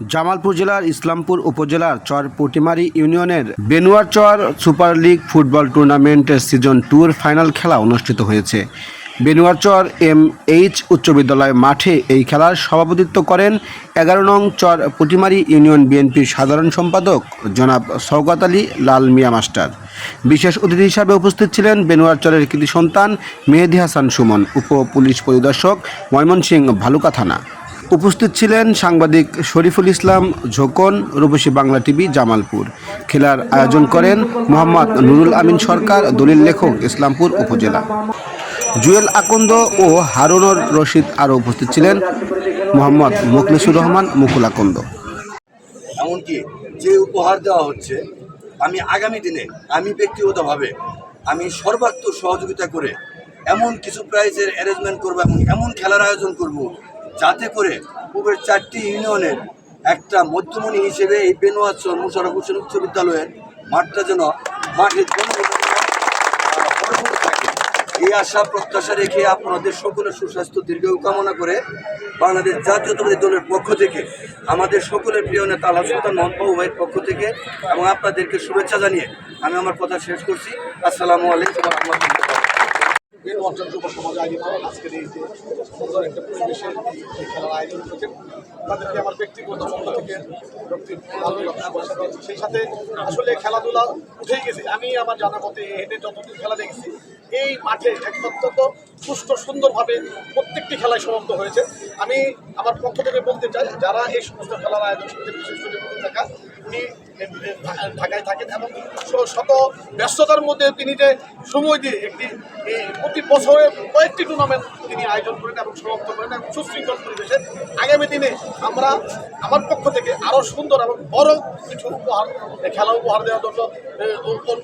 জামালপুর জেলার ইসলামপুর উপজেলার চর পুটিমারি ইউনিয়নের বেনুয়ার চর সুপার লিগ ফুটবল টুর্নামেন্টের সিজন টুর ফাইনাল খেলা অনুষ্ঠিত হয়েছে। বেনুয়ারচর এম এইচ উচ্চ বিদ্যালয় মাঠে এই খেলার সভাপতিত্ব করেন এগারো নং চর পুটিমারি ইউনিয়ন বিএনপির সাধারণ সম্পাদক জনাব শওকত আলী লাল মিয়া মাস্টার। বিশেষ অতিথি হিসাবে উপস্থিত ছিলেন বেনুয়ারচরের কৃতি সন্তান মেহেদি হাসান সুমন উপ পুলিশ পরিদর্শক ময়মনসিংহ ভালুকা থানা। উপস্থিত ছিলেন সাংবাদিক শরীফুল ইসলাম ঝোকন, রূপসী বাংলা টিভি, জামালপুর। খেলার আয়োজন করেন মোহাম্মদ নুরুল আমিন সরকার, দলিল লেখক, ইসলামপুর উপজেলা। জুয়েল আকন্দ ও হারুনর রশিদ আরও উপস্থিত ছিলেন, মোহাম্মদ মুখলিসুর রহমান, মুকুল আকন্দ। এমনকি যে উপহার দেওয়া হচ্ছে, আমি আগামী দিনে, আমি ব্যক্তিগতভাবে, আমি সর্বাত্মক সহযোগিতা করে এমন কিছু প্রাইজের অ্যারেঞ্জমেন্ট করব এবং এমন খেলার আয়োজন করব যাতে করে পূবের চারটি ইউনিয়নের একটা মধ্যমণি হিসেবে এই বেনুয়াচর মুশারফ হোসেন উচ্চ বিদ্যালয়ের মাঠটা যেন মাঠের। এই আশা, প্রত্যাশা রেখে আপনাদের সকলের সুস্বাস্থ্য দীর্ঘায়ু কামনা করে বাংলাদেশ জাতীয়তাবাদী দলের পক্ষ থেকে, আমাদের সকলের প্রিয় নেতা আল্লাহ সুলতান মোহাম্মদ ভাইয়ের পক্ষ থেকে এবং আপনাদেরকে শুভেচ্ছা জানিয়ে আমি আমার কথা শেষ করছি আসসালামু আলাইকুম রহমতুল্লাহ বের অঞ্চল যুব সমাজ আয়োজিত আজকের এই যে সুন্দর একটা পরিবেশে এই খেলার আয়োজন করেছেন তাদেরকে আমার ব্যক্তিগত পক্ষ থেকে সেই সাথে আসলে খেলাধুলা উঠেই গেছে। আমি আমার জানা মতে হেঁটে যতদিন খেলা দেখেছি, এই মাঠে এক অত্যন্ত সুষ্ঠু সুন্দরভাবে প্রত্যেকটি খেলায় সমাপ্ত হয়েছে। আমি আমার পক্ষ থেকে বলতে চাই, যারা এই সমস্ত খেলার আয়োজন করছেন বিশেষ করে উনি ঢা- ঢাকায় থাকেন এবং শত ব্যস্ততার মধ্যে তিনি যে সময় দিয়ে একটি প্রতি বছরে কয়েকটি টুর্নামেন্ট তিনি আয়োজন করেন এবং সমাপ্ত করেন এবং সুশৃঙ্খল পরিবেশে আগামী দিনে আমরা, আমার পক্ষ থেকে আরও সুন্দর এবং বড় কিছু উপহার খেলা উপহার দেওয়ার জন্য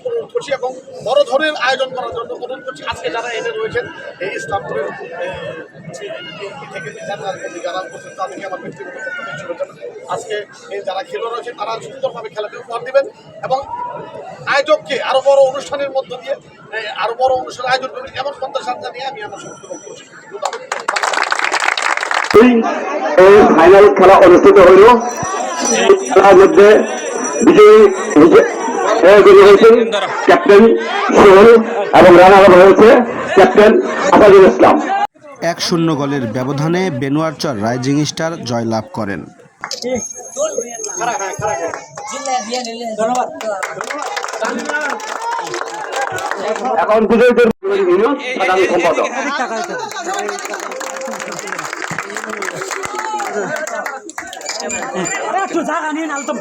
অনুরোধ করছি এবং বড় ধরনের আয়োজন করার জন্য অনুরোধ করছি। আজকে যারা এনে রয়েছেন এই ইসলামপুরের থেকে যারা তাদেরকে আমার ব্যক্তিগত আজকে যারা খেলোয়াড় রয়েছে তারা সুন্দরভাবে খেলাতে উপহার দিবেন এবং আয়োজককে আরও বড় অনুষ্ঠানের মধ্য দিয়ে এ, আরও বড় অনুষ্ঠান আয়োজন করবেন এমন প্রত্যাশা জানিয়ে আমি আমার সমস্ত। এই ফাইনাল খেলা অনুষ্ঠিত হইল। খেলার মধ্যে বিজয়ী হিসে- বিজয়ী হয়েছেন ক্যাপ্টেন সোহেল এবং রানার হয়েছে ক্যাপ্টেন আসাদুল ইসলাম। এক শূন্য গোলের ব্যবধানে বেনুয়ারচর রাইজিং স্টার জয়লাভ করেন। এখন বিজয়ীদের সাধারণ সম্পাদক একটু জায়গা নিন আলতো